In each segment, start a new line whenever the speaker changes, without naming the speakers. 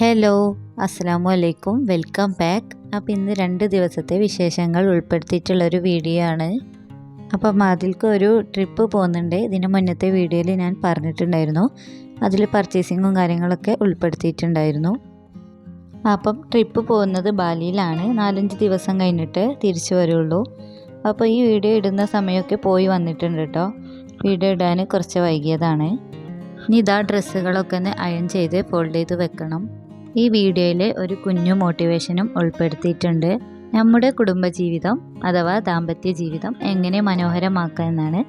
Hello അസ്സാമു അലൈക്കും welcome back അപ്പോൾ ഇന്ന് രണ്ട് ദിവസത്തെ വിശേഷങ്ങൾ ഉൾപ്പെടുത്തിയിട്ടുള്ള ഒരു വീഡിയോ ആണ്. അപ്പം അതിൽക്ക് ഒരു ട്രിപ്പ് പോകുന്നുണ്ട്. ഇതിന് മുന്നത്തെ വീഡിയോയിൽ ഞാൻ പറഞ്ഞിട്ടുണ്ടായിരുന്നു. അതിൽ പർച്ചേസിങ്ങും കാര്യങ്ങളൊക്കെ ഉൾപ്പെടുത്തിയിട്ടുണ്ടായിരുന്നു. അപ്പം ട്രിപ്പ് പോകുന്നത് ബാലിയിലാണ്. നാലഞ്ച് ദിവസം കഴിഞ്ഞിട്ട് തിരിച്ചു വരുള്ളൂ. അപ്പോൾ ഈ വീഡിയോ ഇടുന്ന സമയമൊക്കെ പോയി വന്നിട്ടുണ്ട് കേട്ടോ വീഡിയോ ഇടാൻ കുറച്ച് വൈകിയതാണ്. ഇനി ഇതാ ഡ്രസ്സുകളൊക്കെ ഒന്ന് അയൺ ചെയ്ത് ഫോൾഡ് ചെയ്ത് വെക്കണം. ഈ വീഡിയോയിൽ ഒരു കുഞ്ഞു മോട്ടിവേഷനും ഉൾപ്പെടുത്തിയിട്ടുണ്ട്. നമ്മുടെ കുടുംബജീവിതം അഥവാ ദാമ്പത്യ ജീവിതം എങ്ങനെ മനോഹരമാക്കാമെന്നാണ്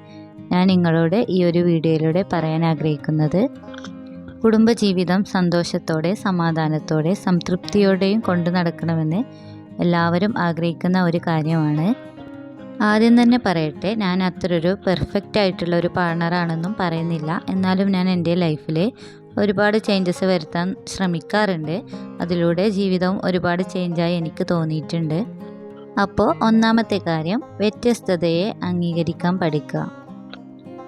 ഞാൻ നിങ്ങളോട് ഈ ഒരു വീഡിയോയിലൂടെ പറയാൻ ആഗ്രഹിക്കുന്നത്. കുടുംബജീവിതം സന്തോഷത്തോടെ സമാധാനത്തോടെ സംതൃപ്തിയോടെയും കൊണ്ടു നടക്കണമെന്ന് എല്ലാവരും ആഗ്രഹിക്കുന്ന ഒരു കാര്യമാണ്. ആദ്യം തന്നെ പറയട്ടെ ഞാൻ അത്രയൊരു പെർഫെക്റ്റ് ആയിട്ടുള്ള ഒരു പാർട്ണറാണെന്നും പറയുന്നില്ല. എന്നാലും ഞാൻ എന്റെ ലൈഫിൽ ഒരുപാട് ചേഞ്ചസ് വരുത്താൻ ശ്രമിക്കാറുണ്ട്. അതിലൂടെ ജീവിതവും ഒരുപാട് ചേഞ്ചായി എനിക്ക് തോന്നിയിട്ടുണ്ട്. അപ്പോൾ ഒന്നാമത്തെ കാര്യം വ്യത്യസ്തതയെ അംഗീകരിക്കാൻ പഠിക്കുക.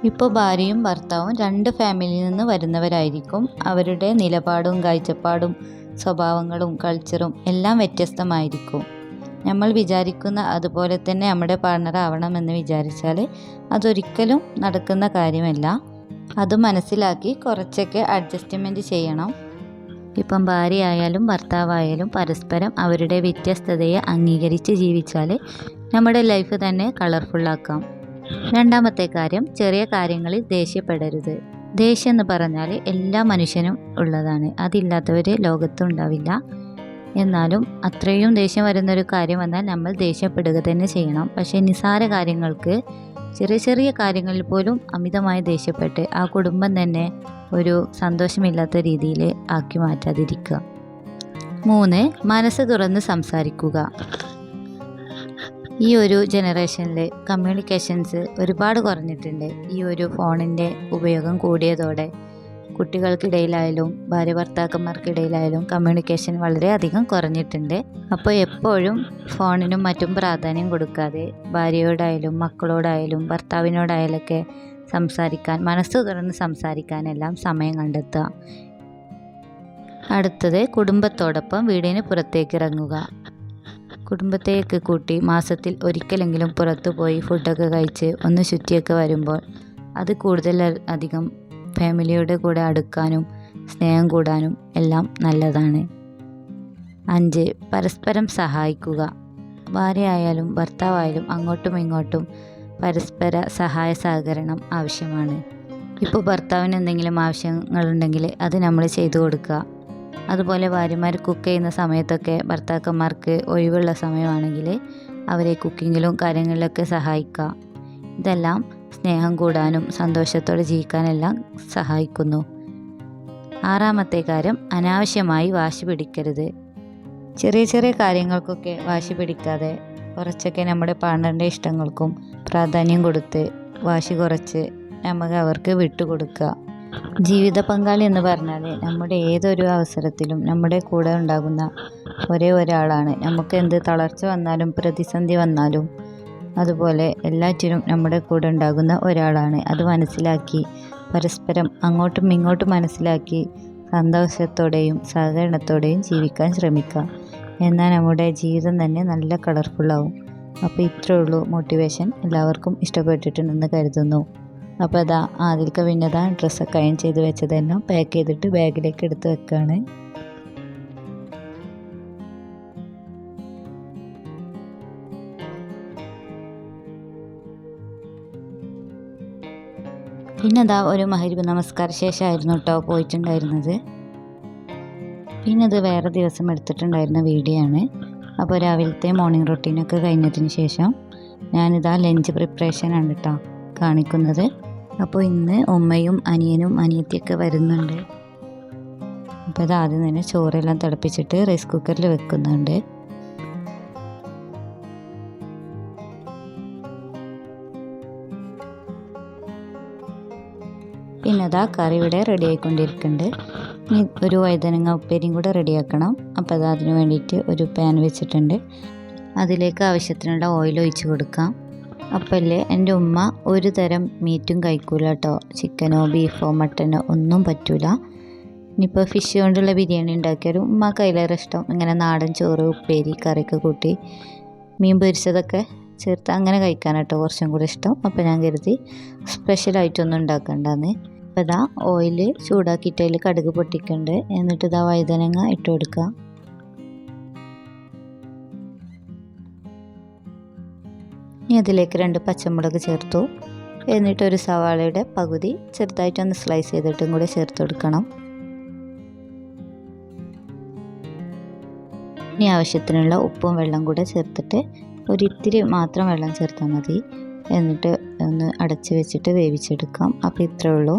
ഇപ്പോൾ ഭാര്യയും ഭർത്താവും രണ്ട് ഫാമിലിയിൽ നിന്ന് വരുന്നവരായിരിക്കും. അവരുടെ നിലപാടും കാഴ്ചപ്പാടും സ്വഭാവങ്ങളും കൾച്ചറും എല്ലാം വ്യത്യസ്തമായിരിക്കും. നമ്മൾ വിചാരിക്കുന്ന അതുപോലെ തന്നെ നമ്മുടെ പാർട്ണർ ആവണമെന്ന് വിചാരിച്ചാൽ അതൊരിക്കലും നടക്കുന്ന കാര്യമല്ല. അത് മനസ്സിലാക്കി കുറച്ചൊക്കെ അഡ്ജസ്റ്റ്മെന്റ് ചെയ്യണം. ഇപ്പം ഭാര്യയായാലും ഭർത്താവായാലും പരസ്പരം അവരുടെ വ്യത്യസ്തതയെ അംഗീകരിച്ച് ജീവിച്ചാൽ നമ്മുടെ ലൈഫ് തന്നെ കളർഫുള്ളാക്കാം രണ്ടാമത്തെ കാര്യം ചെറിയ കാര്യങ്ങളിൽ ദേഷ്യപ്പെടരുത്. ദേഷ്യം എന്ന് പറഞ്ഞാൽ എല്ലാ മനുഷ്യനും ഉള്ളതാണ്. അതില്ലാത്തവർ ലോകത്തുണ്ടാവില്ല എന്നാലും അത്രയും ദേഷ്യം വരുന്നൊരു കാര്യം വന്നാൽ നമ്മൾ ദേഷ്യപ്പെടുക തന്നെ ചെയ്യണം. പക്ഷേ നിസാര കാര്യങ്ങൾക്ക് ചെറിയ ചെറിയ കാര്യങ്ങളിൽ പോലും അമിതമായി ദേഷ്യപ്പെട്ട് ആ കുടുംബം തന്നെ ഒരു സന്തോഷമില്ലാത്ത രീതിയിൽ ആക്കി മാറ്റാതിരിക്കുക. മൂന്ന് മനസ്സ് തുറന്ന് സംസാരിക്കുക. ഈ ഒരു ജനറേഷനിൽ കമ്മ്യൂണിക്കേഷൻസ് ഒരുപാട് കുറഞ്ഞിട്ടുണ്ട്. ഈ ഒരു ഫോണിന്റെ ഉപയോഗം കൂടിയതോടെ കുട്ടികൾക്കിടയിലായാലും ഭാര്യ ഭർത്താക്കന്മാർക്കിടയിലായാലും കമ്മ്യൂണിക്കേഷൻ വളരെയധികം കുറഞ്ഞിട്ടുണ്ട്. അപ്പോൾ എപ്പോഴും ഫോണിനും മറ്റും പ്രാധാന്യം കൊടുക്കാതെ ഭാര്യയോടായാലും മക്കളോടായാലും ഭർത്താവിനോടായാലൊക്കെ സംസാരിക്കാൻ മനസ്സ് തുറന്ന് സംസാരിക്കാനെല്ലാം സമയം കണ്ടെത്തുക. അടുത്തത് കുടുംബത്തോടൊപ്പം വീടിന് പുറത്തേക്ക് ഇറങ്ങുക. കുടുംബത്തേക്ക് കൂട്ടി മാസത്തിൽ ഒരിക്കലെങ്കിലും പുറത്തു പോയി ഫുഡൊക്കെ കഴിച്ച് ഒന്ന് ചുറ്റിയൊക്കെ വരുമ്പോൾ അത് കൂടുതൽ അധികം ഫാമിലിയുടെ കൂടെ അടുക്കാനും സ്നേഹം കൂടാനും എല്ലാം നല്ലതാണ്. അഞ്ച് പരസ്പരം സഹായിക്കുക. ഭാര്യയായാലും ഭർത്താവായാലും അങ്ങോട്ടും ഇങ്ങോട്ടും പരസ്പര സഹായ സഹകരണം ആവശ്യമാണ്. ഇപ്പോൾ ഭർത്താവിന് എന്തെങ്കിലും ആവശ്യങ്ങളുണ്ടെങ്കിൽ അത് നമ്മൾ ചെയ്തു കൊടുക്കുക. അതുപോലെ ഭാര്യമാർ കുക്ക് ചെയ്യുന്ന സമയത്തൊക്കെ ഭർത്താക്കന്മാർക്ക് ഒഴിവുള്ള സമയമാണെങ്കിൽ അവരെ കുക്കിങ്ങിലും കാര്യങ്ങളിലൊക്കെ സഹായിക്കുക. ഇതെല്ലാം സ്നേഹം കൂടാനും സന്തോഷത്തോടെ ജീവിക്കാനെല്ലാം സഹായിക്കുന്നു. ആറാമത്തെ കാര്യം അനാവശ്യമായി വാശി പിടിക്കരുത്. ചെറിയ ചെറിയ കാര്യങ്ങൾക്കൊക്കെ വാശി പിടിക്കാതെ കുറച്ചൊക്കെ നമ്മുടെ പാർട്ണറിന്റെ ഇഷ്ടങ്ങൾക്കും പ്രാധാന്യം കൊടുത്ത് വാശി കുറച്ച് നമുക്ക് അവർക്ക് വിട്ടുകൊടുക്കുക. ജീവിത പങ്കാളി എന്ന് പറഞ്ഞാൽ നമ്മുടെ ഏതൊരു അവസരത്തിലും നമ്മുടെ കൂടെ ഉണ്ടാകുന്ന ഒരേ ഒരാളാണ്. നമുക്ക് എന്ത് തളർച്ച വന്നാലും പ്രതിസന്ധി വന്നാലും അതുപോലെ എല്ലാറ്റിനും നമ്മുടെ കൂടെ ഉണ്ടാകുന്ന ഒരാളാണ്. അത് മനസ്സിലാക്കി പരസ്പരം അങ്ങോട്ടും ഇങ്ങോട്ടും മനസ്സിലാക്കി സന്തോഷത്തോടെയും സഹകരണത്തോടെയും ജീവിക്കാൻ ശ്രമിക്കുക എന്നാൽ നമ്മുടെ ജീവിതം തന്നെ നല്ല കളർഫുള്ളാവും അപ്പോൾ ഇത്രേ ഉള്ളൂ മോട്ടിവേഷൻ എല്ലാവർക്കും ഇഷ്ടപ്പെട്ടിട്ടുണ്ടെന്ന് കരുതുന്നു. അപ്പോൾ അതാ ആദ്യത്തെ പിന്നതാ ഡ്രസ്സൊക്കെ അയൺ ചെയ്ത് വെച്ചതെല്ലാം പാക്ക് ചെയ്തിട്ട് ബാഗിലേക്ക് എടുത്ത് വെക്കുകയാണ് പിന്നെ അതാ ഒരു മഹരിബ് നമസ്കാര ശേഷമായിരുന്നു കേട്ടോ പോയിട്ടുണ്ടായിരുന്നത്. പിന്നെ അത് വേറെ ദിവസം എടുത്തിട്ടുണ്ടായിരുന്ന വീഡിയോ ആണ് അപ്പോൾ രാവിലത്തെ മോർണിംഗ് റൊട്ടീനൊക്കെ കഴിഞ്ഞതിന് ശേഷം ഞാനിതാ ലഞ്ച് പ്രിപ്പറേഷനാണ് കേട്ടോ കാണിക്കുന്നത്. അപ്പോൾ ഇന്ന് ഉമ്മയും അനിയനും അനിയത്തിയൊക്കെ വരുന്നുണ്ട്. അപ്പോൾ ഇത് ആദ്യം തന്നെ ചോറെല്ലാം തിളപ്പിച്ചിട്ട് റൈസ് കുക്കറിൽ വെക്കുന്നുണ്ട്. പിന്നെ അതാ കറി ഇവിടെ റെഡി ആയിക്കൊണ്ടിരിക്കുന്നുണ്ട്. ഇനി ഒരു വഴുതനങ്ങ ഉപ്പേരിയും കൂടെ റെഡിയാക്കണം അപ്പോൾ അത് അതിന് വേണ്ടിയിട്ട് ഒരു പാൻ വെച്ചിട്ടുണ്ട്. അതിലേക്ക് ആവശ്യത്തിനുള്ള ഓയിൽ ഒഴിച്ച് കൊടുക്കാം. അപ്പല്ലേ എന്റെ ഉമ്മ ഒരു തരം മീറ്റും കഴിക്കൂല കേട്ടോ. ചിക്കനോ ബീഫോ മട്ടനോ ഒന്നും പറ്റൂല. ഇനിയിപ്പോൾ ഫിഷ് കൊണ്ടുള്ള ബിരിയാണി ഉണ്ടാക്കിയാലും ഉമ്മ കയ്യിലേറെ ഇഷ്ടം. ഇങ്ങനെ നാടൻ ചോറ് ഉപ്പേരി കറിയൊക്കെ കൂട്ടി മീൻ പൊരിച്ചതൊക്കെ ചേർത്ത് അങ്ങനെ കഴിക്കാനാട്ടോ കുറച്ചും കൂടി ഇഷ്ടം. അപ്പോൾ ഞാൻ കരുതി സ്പെഷ്യലായിട്ടൊന്നും ഉണ്ടാക്കണ്ടെന്ന്. അപ്പോൾ ഇതാ ഓയിൽ ചൂടാക്കിയിട്ട് അതിൽ കടുക് പൊട്ടിക്കണ്ട്. എന്നിട്ട് ഇതാ വഴുതനങ്ങ ഇട്ട് കൊടുക്കുക ഇനി അതിലേക്ക് രണ്ട് പച്ചമുളക് ചേർത്തു. എന്നിട്ട് ഒരു സവാളയുടെ പകുതി ചെറുതായിട്ടൊന്ന് സ്ലൈസ് ചെയ്തിട്ടും കൂടി ചേർത്ത് കൊടുക്കണം. ഇനി ആവശ്യത്തിനുള്ള ഉപ്പും വെള്ളം കൂടെ ചേർത്തിട്ട് ഒരിത്തിരി മാത്രം വെള്ളം ചേർത്താൽ മതി. എന്നിട്ട് ഒന്ന് അടച്ച് വെച്ചിട്ട് വേവിച്ചെടുക്കാം. അപ്പോൾ ഇത്രയേ ഉള്ളൂ.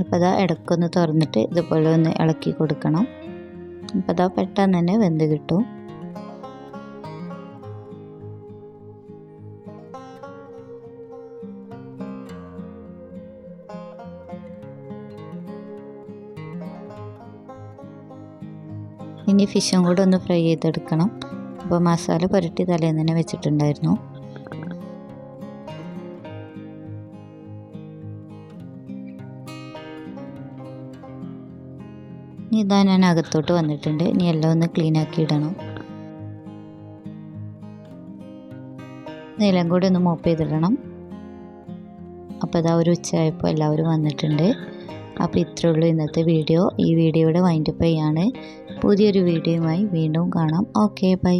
അപ്പോൾ അതാ ഇടയ്ക്കൊന്ന് തുറന്നിട്ട് ഇതുപോലെ ഒന്ന് ഇളക്കി കൊടുക്കണം. അപ്പോൾ അതാ പെട്ടെന്ന് തന്നെ വെന്ത് കിട്ടും. ഇനി ഫിഷും കൂടെ ഒന്ന് ഫ്രൈ ചെയ്തെടുക്കണം. അപ്പോൾ മസാല പുരട്ടി തലേന്ന് തന്നെ വെച്ചിട്ടുണ്ടായിരുന്നു. ഇനി ഇതാ ഞാൻ അകത്തോട്ട് വന്നിട്ടുണ്ട്. ഇനി എല്ലാം ഒന്ന് ക്ലീൻ ആക്കി ഇടണം. നിലം കൂടി ഒന്ന് മോപ്പ് ചെയ്തിടണം. അപ്പോൾ ഇതാ ഒരു ഉച്ചയായപ്പോൾ എല്ലാവരും വന്നിട്ടുണ്ട്. അപ്പോൾ ഇത്രയേ ഉള്ളൂ ഇന്നത്തെ വീഡിയോ. ഈ വീഡിയോയുടെ വൈൻഡപ്പ് ചെയ്യാണ്. പുതിയൊരു വീഡിയോയുമായി വീണ്ടും കാണാം. Okay bye